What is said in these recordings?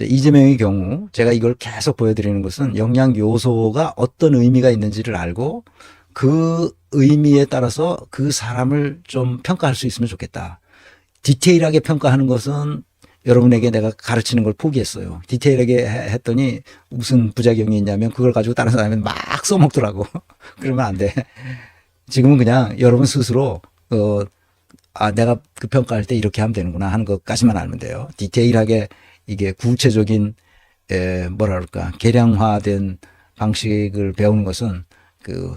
이재명의 경우 제가 이걸 계속 보여드리는 것은 영양 요소가 어떤 의미가 있는지를 알고 그 의미에 따라서 그 사람을 좀 평가할 수 있으면 좋겠다. 디테일하게 평가하는 것은 여러분에게 내가 가르치는 걸 포기했어요. 디테일하게 해- 했더니 무슨 부작용이 있냐면 그걸 가지고 다른 사람이 막 써먹더라고. 그러면 안 돼. 지금은 그냥 여러분 스스로 어, 아 내가 그 평가할 때 이렇게 하면 되는구나 하는 것까지만 알면 돼요. 디테일하게 이게 구체적인 에, 뭐라 그럴까 계량화된 방식을 배우는 것은 그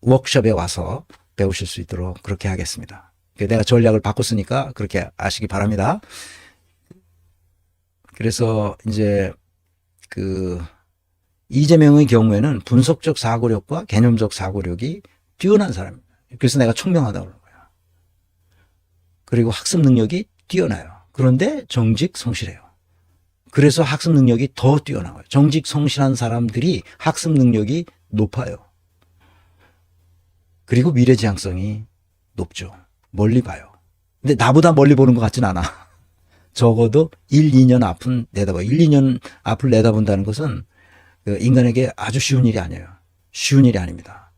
워크숍에 와서 배우실 수 있도록 그렇게 하겠습니다. 그 내가 전략을 바꿨으니까 그렇게 아시기 바랍니다. 그래서 이제 그 이재명의 경우에는 분석적 사고력과 개념적 사고력이 뛰어난 사람입니다. 그래서 내가 총명하다고 그러는 거야. 그리고 학습 능력이 뛰어나요. 그런데 정직 성실해요. 그래서 학습 능력이 더 뛰어나요. 정직 성실한 사람들이 학습 능력이 높아요. 그리고 미래지향성이 높죠. 멀리 봐요. 근데 나보다 멀리 보는 것 같진 않아. 적어도 1, 2년 앞은 내다봐. 1, 2년 앞을 내다본다는 것은 그 인간에게 아주 쉬운 일이 아니에요. 쉬운 일이 아닙니다.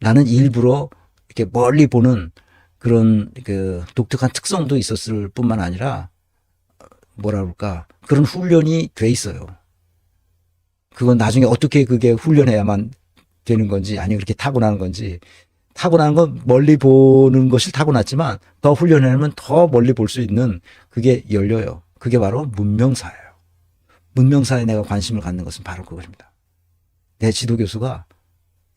나는 일부러 이렇게 멀리 보는 그런 그 독특한 특성도 있었을 뿐만 아니라 뭐라 그럴까 그런 훈련이 돼 있어요. 그건 나중에 어떻게 그게 훈련해야만 되는 건지 아니면 그렇게 타고나는 건지 타고나는 건 멀리 보는 것이 타고났지만 더 훈련하면 더 멀리 볼 수 있는 그게 열려요. 그게 바로 문명사예요. 문명사에 내가 관심을 갖는 것은 바로 그것입니다. 내 지도 교수가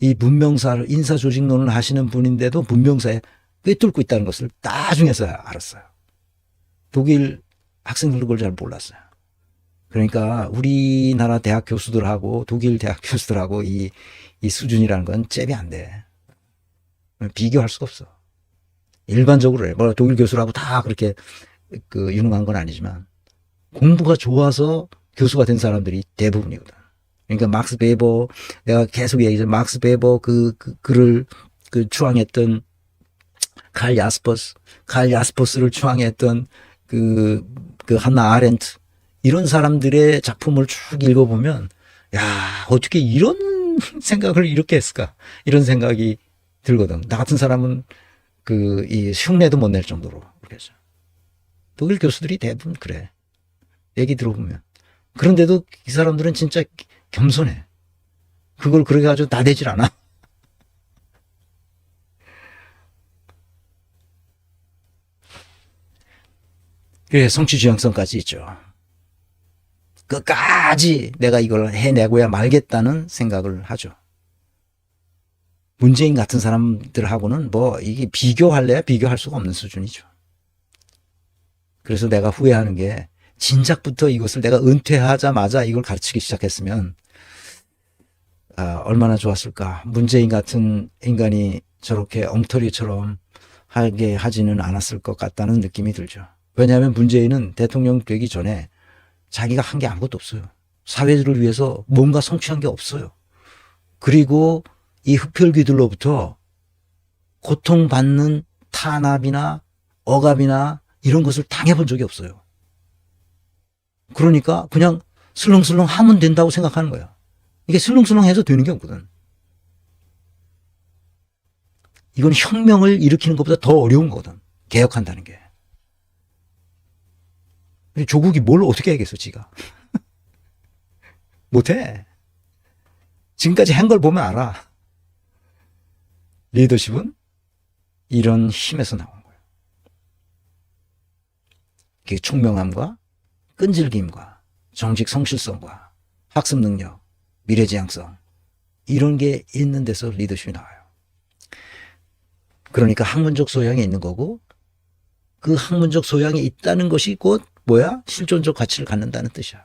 이 문명사를 인사 조직론을 하시는 분인데도 문명사에 꿰뚫고 있다는 것을 나중에서야 알았어요. 독일 학생들도 그걸 잘 몰랐어요. 그러니까 우리나라 대학 교수들하고 독일 대학 교수들하고 이, 이 수준이라는 건 잽이 안 돼. 비교할 수가 없어. 일반적으로 해. 뭐 독일 교수라고 다 그렇게 그 유능한 건 아니지만 공부가 좋아서 교수가 된 사람들이 대부분이거든. 그러니까 막스 베버 내가 계속 얘기했죠. 막스 베버 그, 그 글을 그 추앙했던 칼 야스퍼스, 칼 야스퍼스를 추앙했던 그, 그 한나 아렌트 이런 사람들의 작품을 쭉 읽어보면 야 어떻게 이런 생각을 이렇게 했을까 이런 생각이 들거든. 나 같은 사람은 그 이 흉내도 못 낼 정도로 그래서 독일 교수들이 대부분 그래. 얘기 들어보면 그런데도 이 사람들은 진짜 겸손해. 그걸 그렇게 가지고 나대질 않아. 그래 성취 지향성까지 있죠. 끝까지 내가 이걸 해내고야 말겠다는 생각을 하죠. 문재인 같은 사람들하고는 뭐 이게 비교할래야 비교할 수가 없는 수준이죠. 그래서 내가 후회하는 게 진작부터 이것을 내가 은퇴하자마자 이걸 가르치기 시작했으면 아, 얼마나 좋았을까. 문재인 같은 인간이 저렇게 엉터리처럼 하게 하지는 않았을 것 같다는 느낌이 들죠. 왜냐하면 문재인은 대통령 되기 전에 자기가 한 게 아무것도 없어요. 사회를 위해서 뭔가 성취한 게 없어요. 그리고 이 흡혈귀들로부터 고통받는 탄압이나 억압이나 이런 것을 당해본 적이 없어요. 그러니까 그냥 슬렁슬렁 하면 된다고 생각하는 거야. 이게 슬렁슬렁 해서 되는 게 없거든. 이건 혁명을 일으키는 것보다 더 어려운 거거든. 개혁한다는 게. 근데 조국이 뭘 어떻게 하겠어, 지가. 못해. 지금까지 한 걸 보면 알아. 리더십은 이런 힘에서 나온 거예요. 그게 총명함과 끈질김과 정직 성실성과 학습 능력, 미래지향성 이런 게 있는 데서 리더십이 나와요. 그러니까 학문적 소양이 있는 거고 그 학문적 소양이 있다는 것이 곧 뭐야? 실존적 가치를 갖는다는 뜻이야.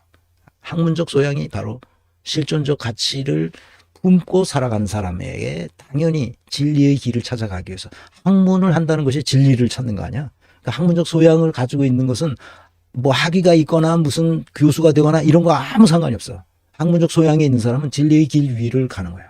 학문적 소양이 바로 실존적 가치를 품고 살아가는 사람에게 당연히 진리의 길을 찾아가기 위해서 학문을 한다는 것이 진리를 찾는 거 아니야? 그러니까 학문적 소양을 가지고 있는 것은 뭐 학위가 있거나 무슨 교수가 되거나 이런 거 아무 상관이 없어. 학문적 소양이 있는 사람은 진리의 길 위를 가는 거야.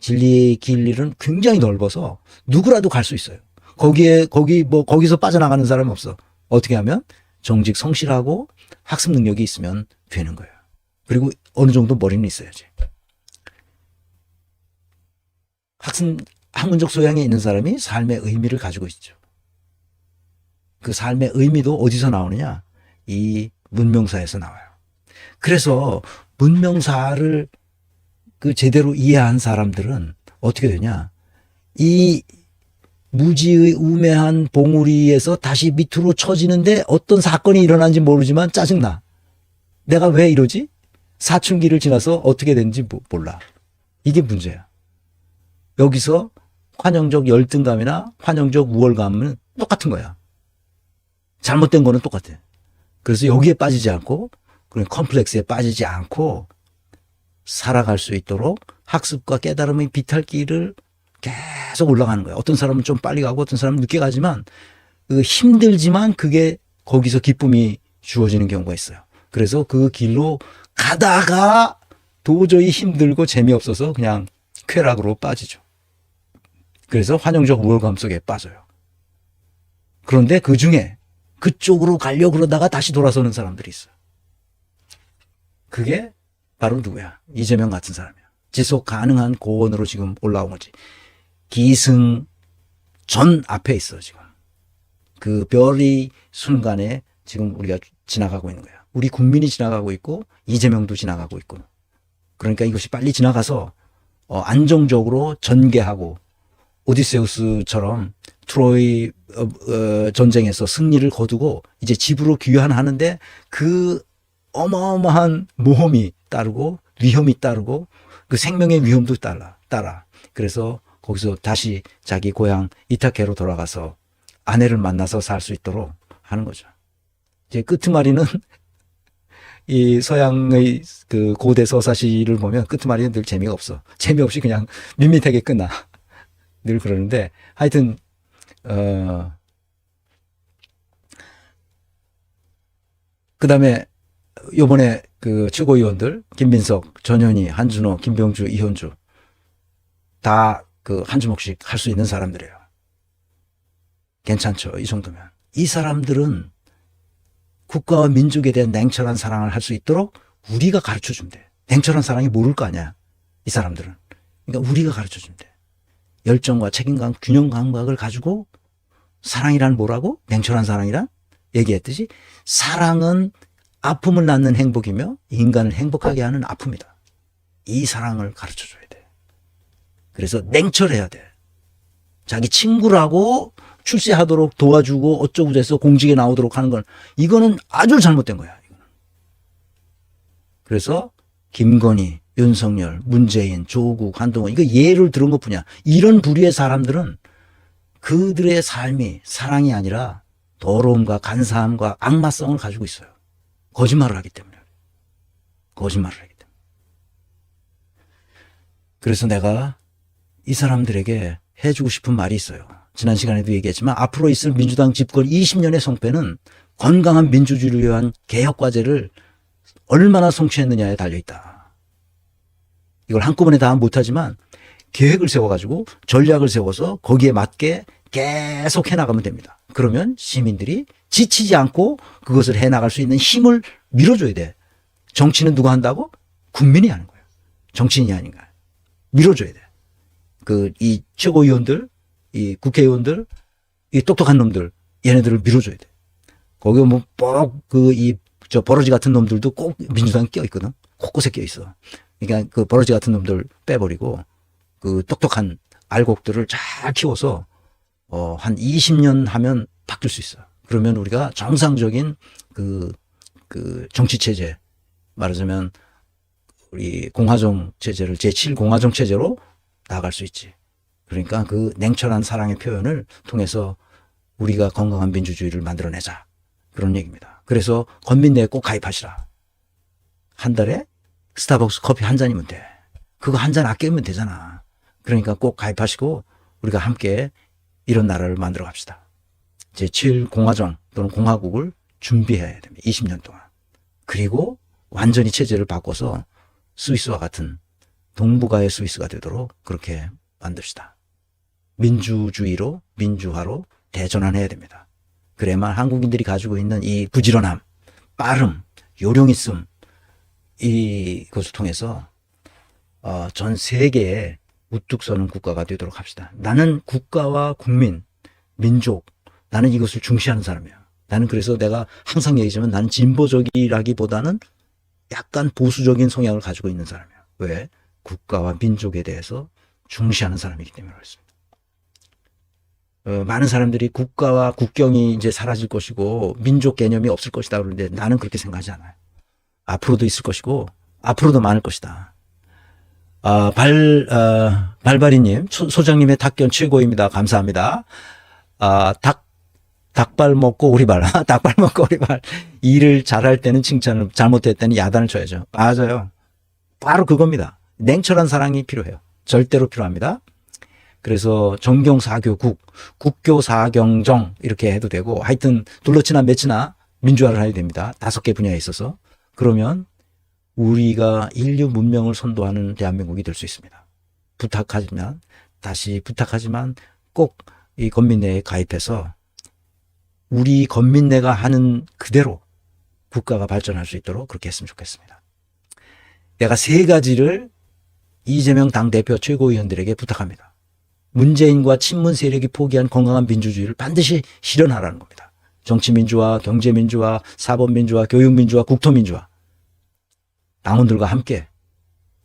진리의 길은 굉장히 넓어서 누구라도 갈 수 있어요. 거기에 거기 뭐 거기서 빠져나가는 사람은 없어. 어떻게 하면 정직 성실하고 학습 능력이 있으면 되는 거예요. 그리고 어느 정도 머리는 있어야지. 학습, 학문적 소양이 있는 사람이 삶의 의미를 가지고 있죠. 그 삶의 의미도 어디서 나오느냐? 이 문명사에서 나와요. 그래서 문명사를 그 제대로 이해한 사람들은 어떻게 되냐? 이 무지의 우매한 봉우리에서 다시 밑으로 쳐지는데 어떤 사건이 일어난지 모르지만 짜증나. 내가 왜 이러지? 사춘기를 지나서 어떻게 된지 모- 몰라. 이게 문제야. 여기서 환영적 열등감이나 환영적 우월감은 똑같은 거야. 잘못된 거는 똑같아. 그래서 여기에 빠지지 않고, 그런 컴플렉스에 빠지지 않고, 살아갈 수 있도록 학습과 깨달음의 비탈길을 계속 올라가는 거야. 어떤 사람은 좀 빨리 가고 어떤 사람은 늦게 가지만 그 힘들지만 그게 거기서 기쁨이 주어지는 경우가 있어요. 그래서 그 길로 가다가 도저히 힘들고 재미없어서 그냥 쾌락으로 빠지죠. 그래서 환영적 우월감 속에 빠져요. 그런데 그 중에 그쪽으로 가려고 그러다가 다시 돌아서는 사람들이 있어요. 그게 바로 누구야? 이재명 같은 사람이야. 지속 가능한 고원으로 지금 올라온 거지. 기승 전 앞에 있어, 지금. 그 별이 순간에 지금 우리가 지나가고 있는 거야. 우리 국민이 지나가고 있고, 이재명도 지나가고 있고. 그러니까 이것이 빨리 지나가서, 어, 안정적으로 전개하고, 오디세우스처럼 트로이 어, 어, 전쟁에서 승리를 거두고 이제 집으로 귀환하는데 그 어마어마한 모험이 따르고 위험이 따르고 그 생명의 위험도 따라 따라 그래서 거기서 다시 자기 고향 이타케로 돌아가서 아내를 만나서 살 수 있도록 하는 거죠. 이제 끄트마리는 이 서양의 그 고대 서사시를 보면 끄트마리는 늘 재미가 없어. 재미없이 그냥 밋밋하게 끝나. 늘 그러는데 하여튼 어 그다음에 요번에 그 최고위원들 김민석, 전현희, 한준호, 김병주, 이현주 다 그 한 주먹씩 할 수 있는 사람들이에요. 괜찮죠? 이 정도면. 이 사람들은 국가와 민족에 대한 냉철한 사랑을 할 수 있도록 우리가 가르쳐 돼. 냉철한 사랑이 모를 거 아니야. 이 사람들은. 그러니까 우리가 가르쳐 돼. 열정과 책임감, 균형 감각을 가지고 사랑이란 뭐라고? 냉철한 사랑이란? 얘기했듯이 사랑은 아픔을 낳는 행복이며 인간을 행복하게 하는 아픔이다. 이 사랑을 가르쳐 줘야 돼. 그래서 냉철해야 돼. 자기 친구라고 출세하도록 도와주고 어쩌고 저쩌고 공직에 나오도록 하는 건 이거는 아주 잘못된 거야. 그래서 김건희, 윤석열, 문재인, 조국, 한동훈 이거 예를 들은 것뿐이야. 이런 부류의 사람들은 그들의 삶이 사랑이 아니라 더러움과 간사함과 악마성을 가지고 있어요. 거짓말을 하기 때문에. 거짓말을 하기 때문에. 그래서 내가 이 사람들에게 해주고 싶은 말이 있어요. 지난 시간에도 얘기했지만 앞으로 있을 민주당 집권 20년의 성패는 건강한 민주주의를 위한 개혁 과제를 얼마나 성취했느냐에 달려 있다. 이걸 한꺼번에 다 못하지만 계획을 세워가지고 전략을 세워서 거기에 맞게 계속 해나가면 됩니다. 그러면 시민들이 지치지 않고 그것을 해나갈 수 있는 힘을 밀어줘야 돼. 정치는 누가 한다고? 국민이 하는 거예요. 정치인이 아닌가. 밀어줘야 돼. 그, 이 최고위원들, 이 국회의원들, 이 똑똑한 놈들, 얘네들을 밀어줘야 돼. 거기 뭐, 뻑, 그, 이, 저 버러지 같은 놈들도 꼭 민주당에 껴 있거든. 곳곳에 껴 있어. 그러니까 그 버러지 같은 놈들 빼버리고, 그 똑똑한 알곡들을 잘 키워서, 어, 한 20년 하면 바뀔 수 있어. 그러면 우리가 정상적인 그, 그 정치 체제, 말하자면 우리 공화정 체제를 제7 공화정 체제로 나아갈 수 있지. 그러니까 그 냉철한 사랑의 표현을 통해서 우리가 건강한 민주주의를 만들어내자. 그런 얘기입니다. 그래서 건민대에 꼭 가입하시라. 한 달에 스타벅스 커피 한 잔이면 돼. 그거 한 잔 아끼면 되잖아. 그러니까 꼭 가입하시고 우리가 함께 이런 나라를 만들어 갑시다. 제7 공화정 또는 공화국을 준비해야 됩니다. 20년 동안. 그리고 완전히 체제를 바꿔서 스위스와 같은 동북아의 스위스가 되도록 그렇게 만듭시다. 민주주의로, 민주화로 대전환해야 됩니다. 그래야만 한국인들이 가지고 있는 이 부지런함, 빠름, 요령 있음 이것을 통해서 어, 전 세계에 우뚝 서는 국가가 되도록 합시다. 나는 국가와 국민, 민족, 나는 이것을 중시하는 사람이야. 나는 그래서 내가 항상 얘기하지만 나는 진보적이라기보다는 약간 보수적인 성향을 가지고 있는 사람이야. 왜? 국가와 민족에 대해서 중시하는 사람이기 때문에 그렇습니다. 어, 많은 사람들이 국가와 국경이 이제 사라질 것이고 민족 개념이 없을 것이다 그러는데 나는 그렇게 생각하지 않아요. 앞으로도 있을 것이고 앞으로도 많을 것이다. 아, 발, 아, 발바리님, 소- 소장님의 탁견 최고입니다. 감사합니다. 아, 닭, 닭발 먹고 오리발. 닭발 먹고 오리발. 일을 잘할 때는 칭찬을, 잘못할 때는 야단을 쳐야죠. 맞아요. 바로 그겁니다. 냉철한 사랑이 필요해요. 절대로 필요합니다. 그래서 정경사교국, 국교사경정 이렇게 해도 되고 하여튼 둘러치나 맺히나 민주화를 해야 됩니다. 다섯 개 분야에 있어서. 그러면 우리가 인류 문명을 선도하는 대한민국이 될 수 있습니다. 부탁하지만 다시 부탁하지만 꼭 이 건민회에 가입해서 우리 건민회가 하는 그대로 국가가 발전할 수 있도록 그렇게 했으면 좋겠습니다. 내가 세 가지를 이재명 당대표 최고위원들에게 부탁합니다. 문재인과 친문 세력이 포기한 건강한 민주주의를 반드시 실현하라는 겁니다. 정치민주화, 경제민주화, 사법민주화, 교육민주화, 국토민주화. 당원들과 함께,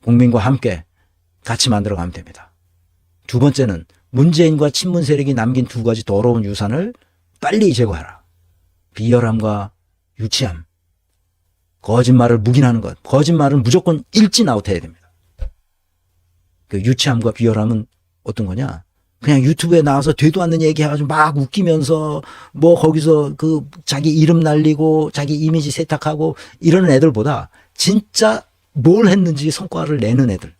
국민과 함께 같이 만들어 가면 됩니다. 두 번째는 문재인과 친문 세력이 남긴 두 가지 더러운 유산을 빨리 제거하라. 비열함과 유치함. 거짓말을 묵인하는 것. 거짓말은 무조건 일진 아웃해야 됩니다. 그 유치함과 비열함은 어떤 거냐? 그냥 유튜브에 나와서 되도 않는 얘기 해가지고 막 웃기면서 뭐 거기서 그 자기 이름 날리고 자기 이미지 세탁하고 이러는 애들보다 진짜 뭘 했는지 성과를 내는 애들.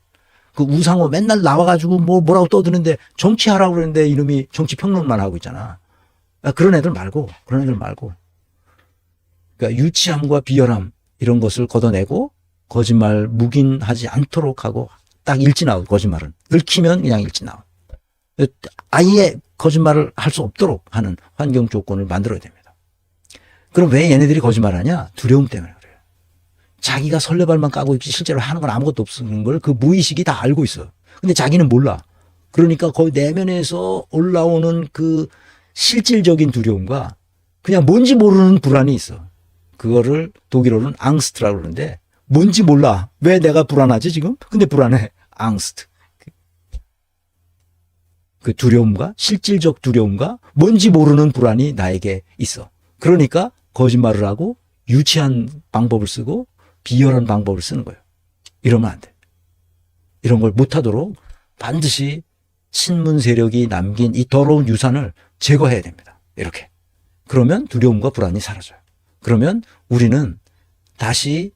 그 우상호 맨날 나와가지고 뭐 뭐라고 떠드는데 정치하라고 그러는데 이름이 정치 평론만 하고 있잖아. 아, 그런 애들 말고 그런 애들 말고. 그러니까 유치함과 비열함 이런 것을 걷어내고 거짓말 묵인하지 않도록 하고 딱 일진 아웃 거짓말은 긁히면 그냥 일진 아웃. 아예 거짓말을 할 수 없도록 하는 환경 조건을 만들어야 됩니다. 그럼 왜 얘네들이 거짓말하냐? 두려움 때문에 그래요. 자기가 설레발만 까고 있지 실제로 하는 건 아무것도 없는 걸 그 무의식이 다 알고 있어. 근데 자기는 몰라. 그러니까 거의 내면에서 올라오는 그 실질적인 두려움과 그냥 뭔지 모르는 불안이 있어. 그거를 독일어로는 앙스트라고 그러는데 뭔지 몰라. 왜 내가 불안하지 지금? 근데 불안해. 앙스트. 그 두려움과 실질적 두려움과 뭔지 모르는 불안이 나에게 있어. 그러니까 거짓말을 하고 유치한 방법을 쓰고 비열한 방법을 쓰는 거예요. 이러면 안 돼. 이런 걸 못하도록 반드시 친문 세력이 남긴 이 더러운 유산을 제거해야 됩니다. 이렇게. 그러면 두려움과 불안이 사라져요. 그러면 우리는 다시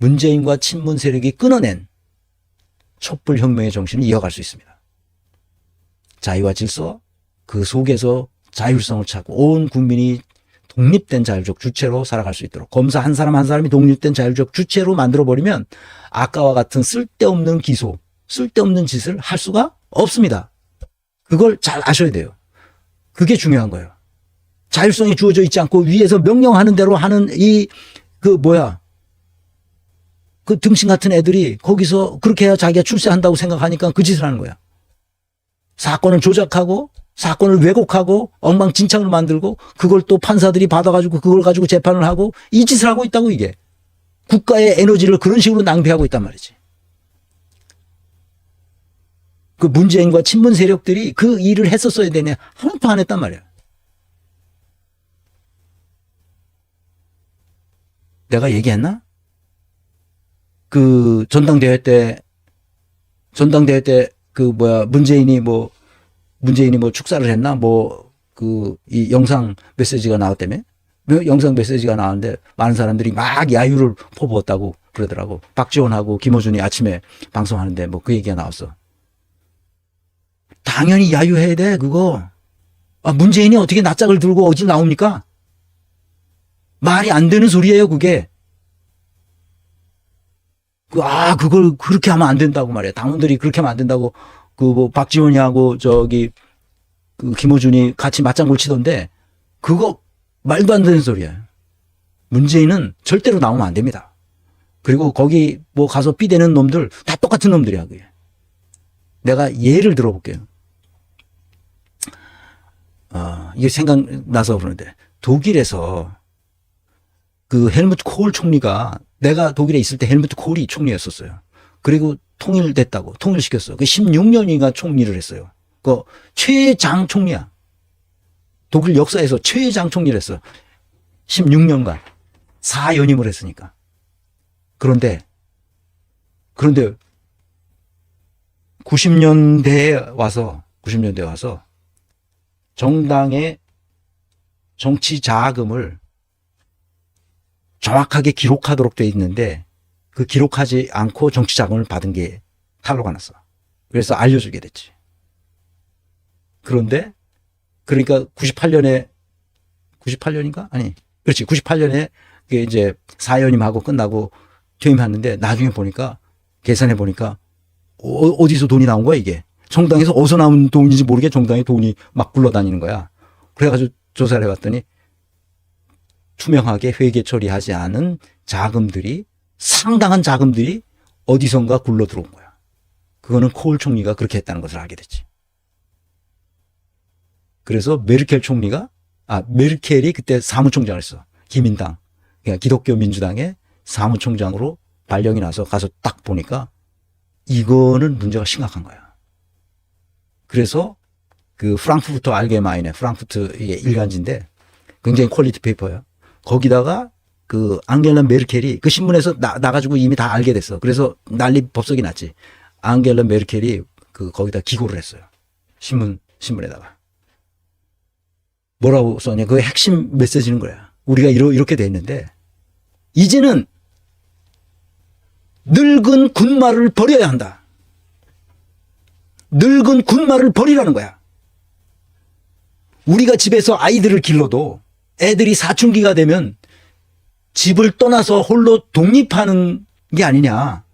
문재인과 친문 세력이 끊어낸 촛불 혁명의 정신을 이어갈 수 있습니다. 자유와 질서, 그 속에서 자율성을 찾고 온 국민이 독립된 자율적 주체로 살아갈 수 있도록 검사 한 사람 한 사람이 독립된 자율적 주체로 만들어 버리면 아까와 같은 쓸데없는 기소, 쓸데없는 짓을 할 수가 없습니다. 그걸 잘 아셔야 돼요. 그게 중요한 거예요. 자율성이 주어져 있지 않고 위에서 명령하는 대로 하는 이 그 뭐야 그 등신 같은 애들이 거기서 그렇게 해야 자기가 출세한다고 생각하니까 그 짓을 하는 거야. 사건을 조작하고 사건을 왜곡하고 엉망진창을 만들고 그걸 또 판사들이 받아가지고 그걸 가지고 재판을 하고 이 짓을 하고 있다고 이게 국가의 에너지를 그런 식으로 낭비하고 있단 말이지. 그 문재인과 친문 세력들이 그 일을 했었어야 되네 하나도 안 했단 말이야. 내가 얘기했나? 그 전당대회 때 전당대회 때 그 뭐야 문재인이 뭐 문재인이 뭐 축사를 했나? 뭐 그 이 영상 메시지가 나왔다며? 뭐 영상 메시지가 나왔는데 많은 사람들이 막 야유를 퍼부었다고 그러더라고. 박지원하고 김호준이 아침에 방송하는데 뭐 그 얘기가 나왔어. 당연히 야유해야 돼 그거. 아 문재인이 어떻게 낯짝을 들고 어디 나옵니까? 말이 안 되는 소리예요 그게 그, 아, 그걸 그렇게 하면 안 된다고 말이야. 당원들이 그렇게 하면 안 된다고, 그, 뭐, 박지원이하고, 저기, 그, 김호준이 같이 맞장구 치던데, 그거, 말도 안 되는 소리야. 문재인은 절대로 나오면 안 됩니다. 그리고 거기 뭐 가서 삐대는 놈들 다 똑같은 놈들이야, 그게. 내가 예를 들어볼게요. 어, 이게 생각나서 그러는데, 독일에서 그 헬무트 콜 총리가 내가 독일에 있을 때 헬무트 콜이 총리였었어요. 그리고 통일됐다고, 통일시켰어. 그 16년인가 총리를 했어요. 그 최장 총리야. 독일 역사에서 최장 총리를 했어. 16년간. 4연임을 했으니까. 그런데, 그런데 90년대에 와서, 90년대에 와서 정당의 정치 자금을 정확하게 기록하도록 돼 있는데 그 기록하지 않고 정치 자금을 받은 게 탈로가 났어. 그래서 알려주게 됐지. 그런데 그러니까 98년에 98년인가? 아니, 그렇지. 98년에 그게 이제 사연임하고 끝나고 퇴임했는데 나중에 보니까 계산해 보니까 어, 디서 돈이 나온 거야 이게. 정당에서 어디서 나온 돈인지 모르게 정당에 돈이 막 굴러다니는 거야. 그래가지고 조사를 해봤더니 투명하게 회계 처리하지 않은 자금들이 상당한 자금들이 어디선가 굴러 들어온 거야. 그거는 코울 총리가 그렇게 했다는 것을 알게 됐지. 그래서 메르켈 총리가 아 메르켈이 그때 사무총장을 했어. 기민당, 그러니까 기독교 민주당의 사무총장으로 발령이 나서 가서 딱 보니까 이거는 문제가 심각한 거야. 그래서 그 프랑크푸르트 알게마인의 프랑크푸르트 이게 일간지인데 굉장히 퀄리티 페이퍼예요. 거기다가 그 앙겔라 메르켈이 그 신문에서 나, 나가지고 이미 다 알게 됐어. 그래서 난리 법석이 났지. 앙겔라 메르켈이 그 거기다 기고를 했어요. 신문 신문에다가 뭐라고 써냐? 그 핵심 메시지는 거야. 우리가 이러, 이렇게 돼 있는데 이제는 늙은 군말을 버려야 한다. 늙은 군말을 버리라는 거야. 우리가 집에서 아이들을 길러도 애들이 사춘기가 되면 집을 떠나서 홀로 독립하는 게 아니냐.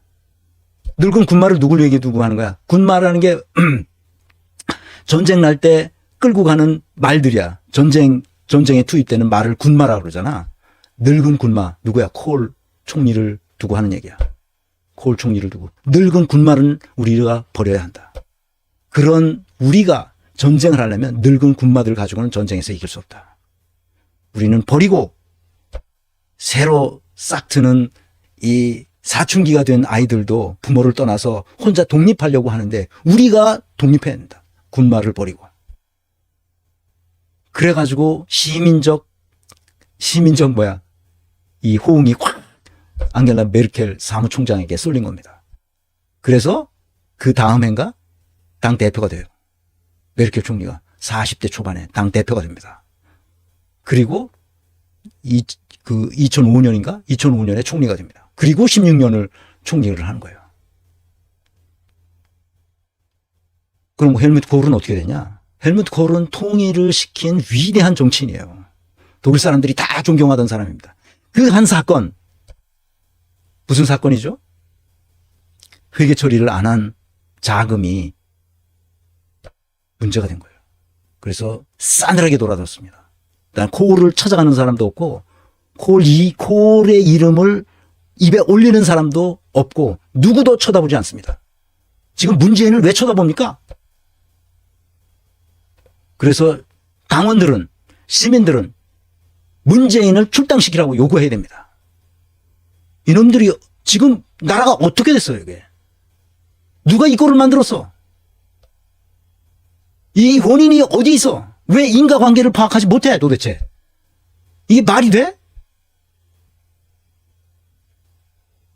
늙은 군말을 누굴 얘기 두고 하는 거야. 군말이라는 게 전쟁 날 때 끌고 가는 말들이야. 전쟁, 전쟁에 투입되는 말을 군마라고 그러잖아. 늙은 군마. 누구야? 콜 총리를 두고 하는 얘기야. 콜 총리를 두고. 늙은 군말은 우리가 버려야 한다. 그런 우리가 전쟁을 하려면 늙은 군마들 가지고는 전쟁에서 이길 수 없다. 우리는 버리고 새로 싹 트는 이 사춘기가 된 아이들도 부모를 떠나서 혼자 독립하려고 하는데 우리가 독립해야 된다. 군말을 버리고. 그래가지고 시민적, 시민적 뭐야. 이 호응이 확 앙겔라 메르켈 사무총장에게 쏠린 겁니다. 그래서 그 다음 해인가 당 대표가 돼요. 메르켈 총리가 40대 초반에 당 대표가 됩니다. 그리고 이, 그 2005년인가? 2005년에 총리가 됩니다. 그리고 16년을 총리를 하는 거예요. 그럼 헬무트 코울은 어떻게 되냐? 헬무트 코울은 통일을 시킨 위대한 정치인이에요. 독일 사람들이 다 존경하던 사람입니다. 그 한 사건, 무슨 사건이죠? 회계 처리를 안 한 자금이 문제가 된 거예요. 그래서 싸늘하게 돌아섰습니다. 일단 코울을 찾아가는 사람도 없고 콜이 콜의 이름을 입에 올리는 사람도 없고 누구도 쳐다보지 않습니다. 지금 문재인을 왜 쳐다봅니까? 그래서 당원들은 시민들은 문재인을 출당시키라고 요구해야 됩니다. 이놈들이 지금 나라가 어떻게 됐어요, 이게? 누가 이 꼴을 만들었어? 이 원인이 어디 있어? 왜 인과관계를 파악하지 못해, 도대체? 이게 말이 돼?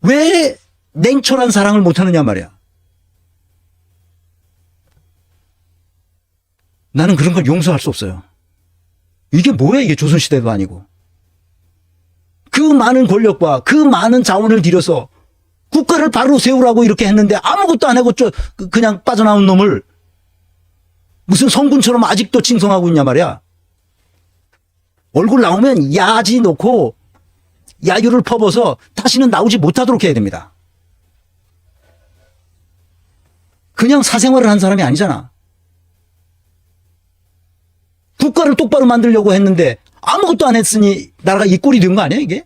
왜 냉철한 사랑을 못하느냐 말이야. 나는 그런 걸 용서할 수 없어요. 이게 뭐야, 이게 조선시대도 아니고. 그 많은 권력과 그 많은 자원을 들여서 국가를 바로 세우라고 이렇게 했는데 아무것도 안 하고 저 그- 그냥 빠져나온 놈을 무슨 성군처럼 아직도 칭송하고 있냐 말이야. 얼굴 나오면 야지 놓고 야유를 퍼버서 다시는 나오지 못하도록 해야 됩니다. 그냥 사생활을 한 사람이 아니잖아. 국가를 똑바로 만들려고 했는데 아무것도 안 했으니 나라가 이 꼴이 된 거 아니야, 이게?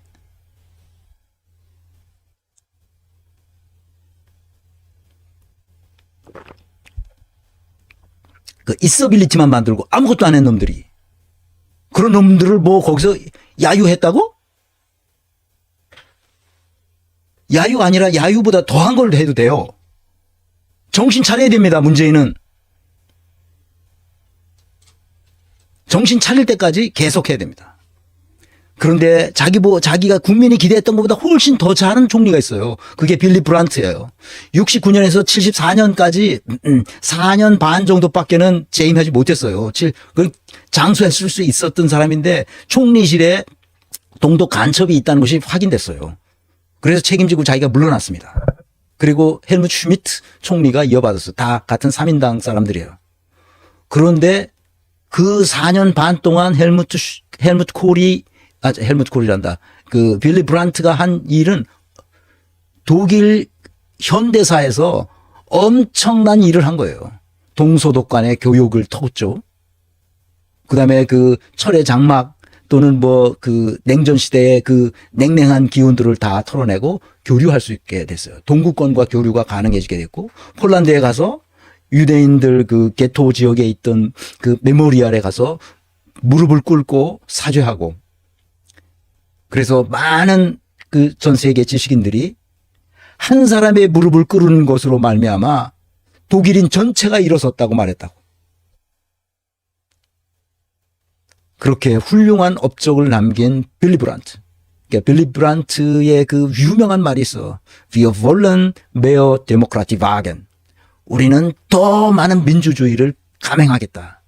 그 있어빌리티만 만들고 아무것도 안 한 놈들이 그런 놈들을 뭐 거기서 야유했다고? 야유가 아니라 야유보다 더한 걸 해도 돼요. 정신 차려야 됩니다. 문재인은 정신 차릴 때까지 계속해야 됩니다. 그런데 자기 뭐 자기가 국민이 기대했던 것보다 훨씬 더 잘하는 총리가 있어요. 그게 빌리 브란트예요. 69년에서 74년까지 4년 반 정도밖에는 재임하지 못했어요. 칠- 그 장수했을 수 있었던 사람인데 총리실에 동독 간첩이 있다는 것이 확인됐어요. 그래서 책임지고 자기가 물러났습니다. 그리고 헬무 슈미트 총리가 이어받았어요. 다 같은 3인당 사람들이에요. 그런데 그 4년 반 동안 헬무트 슈- 헬무트 콜이 아 헬무트 콜이란다. 그 빌리 브란트가 한 일은 독일 현대사에서 엄청난 일을 한 거예요. 동서독 간의 교육을 터었죠. 그다음에 그 철의 장막 또는 뭐 그 냉전 시대의 그 냉랭한 기운들을 다 털어내고 교류할 수 있게 됐어요. 동구권과 교류가 가능해지게 됐고 폴란드에 가서 유대인들 그 게토 지역에 있던 그 메모리알에 가서 무릎을 꿇고 사죄하고 그래서 많은 그 전 세계 지식인들이 한 사람의 무릎을 꿇는 것으로 말미암아 독일인 전체가 일어섰다고 말했다고. 그렇게 훌륭한 업적을 남긴 빌리 브란트. 그러니까 빌리 브란트의 그 유명한 말이 있어. Wir wollen mehr Demokratie wagen. 우리는 더 많은 민주주의를 감행하겠다.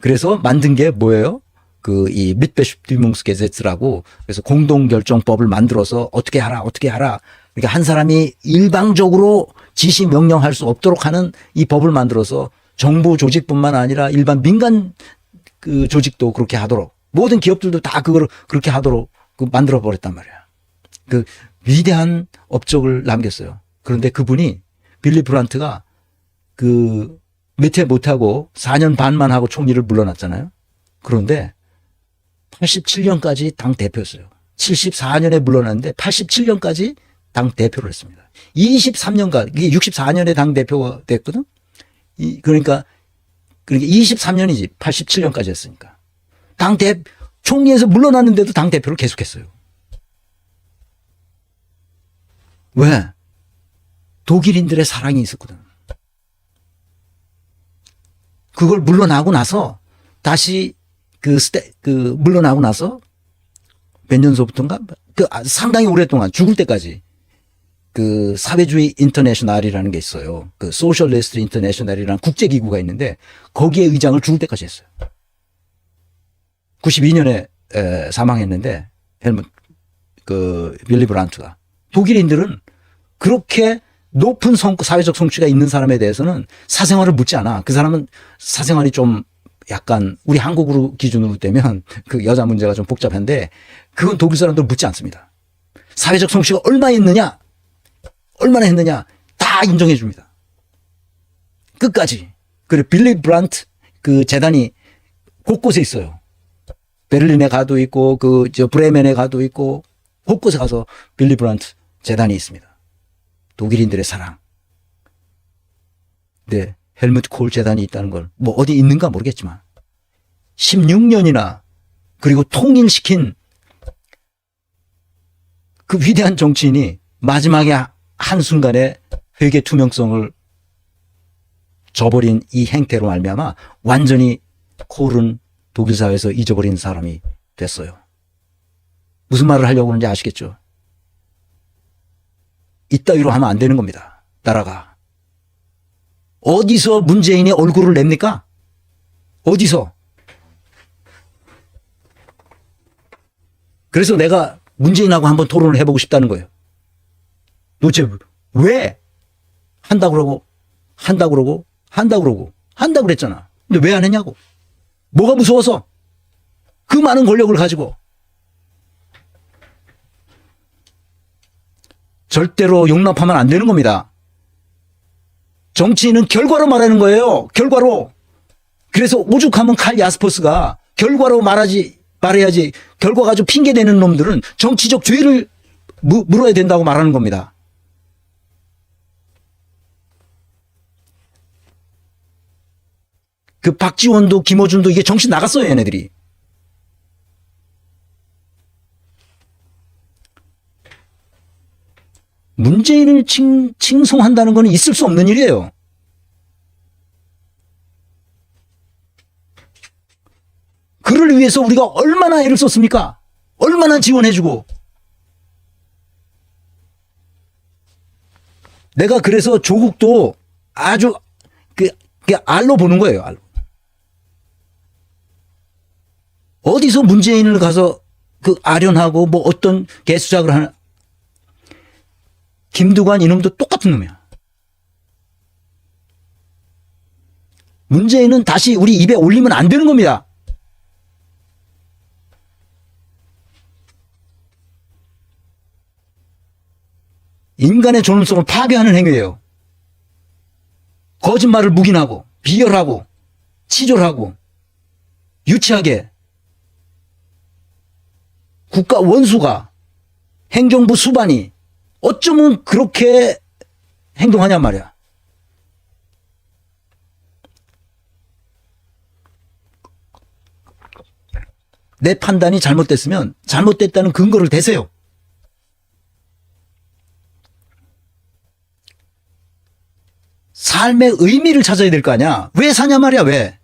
그래서 만든 게 뭐예요? 그 이 밑베슈티뭉스게제츠라고 그래서 공동결정법을 만들어서 어떻게 하라 어떻게 하라 그러니까 한 사람이 일방적으로 지시 명령할 수 없도록 하는 이 법을 만들어서 정부 조직뿐만 아니라 일반 민간 그 조직도 그렇게 하도록 모든 기업들도 다 그걸 그렇게 하도록 그 만들어 버렸단 말이야. 그 위대한 업적을 남겼어요. 그런데 그분이 빌리 브란트가 그몇해 못하고 4년 반만 하고 총리를 물러났잖아요. 그런데 87년까지 당 대표였어요. 74년에 물러났는데 87년까지 당 대표를 했습니다. 23년간 이게 64년에 당 대표가 됐거든. 이 그러니까 그러니까 23년이지 87년까지 했으니까 당 대 총리에서 물러났는데도 당 대표를 계속했어요. 왜? 독일인들의 사랑이 있었거든. 그걸 물러나고 나서 다시 그 스테 그 물러나고 나서 몇 년서부터인가 그 아, 상당히 오랫동안 죽을 때까지 그 사회주의 인터내셔널이라는 게 있어요. 그 소셜리스트 인터내셔널이라는 국제 기구가 있는데 거기에 의장을 죽을 때까지 했어요. 92년에 에, 사망했는데 헬무 그 빌리 브란트가 독일인들은 그렇게 높은 성, 사회적 성취가 있는 사람에 대해서는 사생활을 묻지 않아. 그 사람은 사생활이 좀 약간 우리 한국으로 기준으로 되면 그 여자 문제가 좀 복잡한데 그건 독일 사람들 묻지 않습니다. 사회적 성취가 얼마 있느냐, 얼마나 했느냐 다 인정해 줍니다. 끝까지. 그리고 빌리 브란트 그 재단이 곳곳에 있어요. 베를린에 가도 있고 그 저 브레멘에 가도 있고 곳곳에 가서 빌리 브란트 재단이 있습니다. 독일인들의 사랑. 네, 헬무트 콜 재단이 있다는 걸 뭐 어디 있는가 모르겠지만 16년이나 그리고 통일시킨 그 위대한 정치인이 마지막에 한순간에 회계 투명성을 저버린 이 행태로 말미암아 완전히 콜은 독일 사회에서 잊어버린 사람이 됐어요. 무슨 말을 하려고 하는지 아시겠죠? 이따위로 하면 안 되는 겁니다. 나라가. 어디서 문재인이 얼굴을 냅니까? 어디서? 그래서 내가 문재인하고 한번 토론을 해보고 싶다는 거예요. 도대체 왜 한다고 그러고 한다고 그러고 한다고 그러고 한다고 그랬잖아. 근데 왜 안 했냐고. 뭐가 무서워서? 그 많은 권력을 가지고 절대로 용납하면 안 되는 겁니다. 정치인은 결과로 말하는 거예요. 결과로. 그래서 오죽하면 칼 야스퍼스가 결과로 말하지 말해야지 결과 가지고 핑계 대는 놈들은 정치적 죄를 무- 물어야 된다고 말하는 겁니다. 그 박지원도 김어준도 이게 정신 나갔어요, 얘네들이. 문재인을 칭, 칭송한다는 건 있을 수 없는 일이에요. 그를 위해서 우리가 얼마나 애를 썼습니까? 얼마나 지원해주고. 내가 그래서 조국도 아주 그, 그 알로 보는 거예요, 알로. 어디서 문재인을 가서 그 아련하고 뭐 어떤 개수작을 하는 김두관 이놈도 똑같은 놈이야. 문재인은 다시 우리 입에 올리면 안 되는 겁니다. 인간의 존엄성을 파괴하는 행위예요. 거짓말을 묵인하고 비열하고 치졸하고 유치하게 국가 원수가 행정부 수반이 어쩌면 그렇게 행동하냔 말이야. 내 판단이 잘못됐으면 잘못됐다는 근거를 대세요. 삶의 의미를 찾아야 될 거 아니야. 왜 사냐 말이야, 왜?